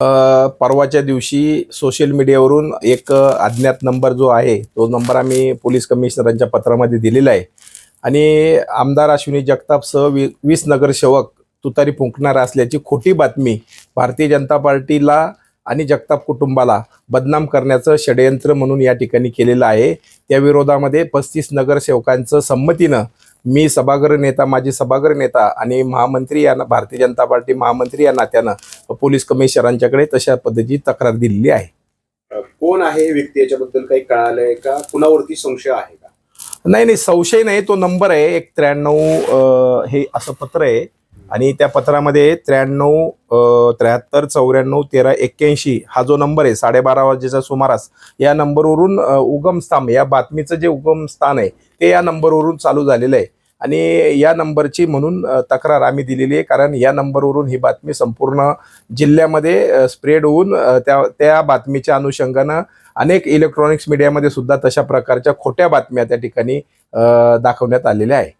परवाच्या दिवशी सोशल मीडियावरून एक अज्ञात नंबर जो आहे तो नंबर आम्ही पोलीस कमिशनरांच्या पत्रामध्ये दिलेला आहे. आणि आमदार अश्विनी जगतापसह वी वीस नगरसेवक तुतारी फुंकणार असल्याची खोटी बातमी भारतीय जनता पार्टीला आणि जगताप कुटुंबाला बदनाम करण्याचं षडयंत्र म्हणून या ठिकाणी केलेलं आहे. त्या विरोधामध्ये पस्तीस नगरसेवकांचं संमतीनं मी सभागृह नेता माजी सभागृह नेता आणि महामंत्री या भारतीय जनता पार्टी महामंत्री या नात्यानं पोलीस कमिशनरांच्याकडे तशा पद्धतीची तक्रार दिलेली आहे. कोण आहे व्यक्ती? याच्याबद्दल काही कळालंय का? कुणावरती संशय आहे का? नाही नाही संशय नाही. तो नंबर आहे एक त्र्याण्णव हे असं पत्र आहे. आणि त्या पत्रामध्ये त्र्याण्णव त्र्याहत्तर चौऱ्याण्णव तेरा एक्क्याऐंशी हा जो नंबर आहे साडेबारा वाजेच्या सुमारास या नंबरवरून उगमस्थान या बातमीचं जे उगमस्थान आहे ते या नंबरवरून चालू झालेलं आहे. आणि या नंबरची म्हणून तक्रार आम्ही दिलेली आहे. कारण या नंबरवरून ही बातमी संपूर्ण जिल्ह्यामध्ये स्प्रेड होऊन त्या त्या बातमीच्या अनुषंगानं अनेक इलेक्ट्रॉनिक्स मीडियामध्ये सुद्धा तशा प्रकारच्या खोट्या बातम्या त्या ठिकाणी दाखवण्यात आलेल्या आहे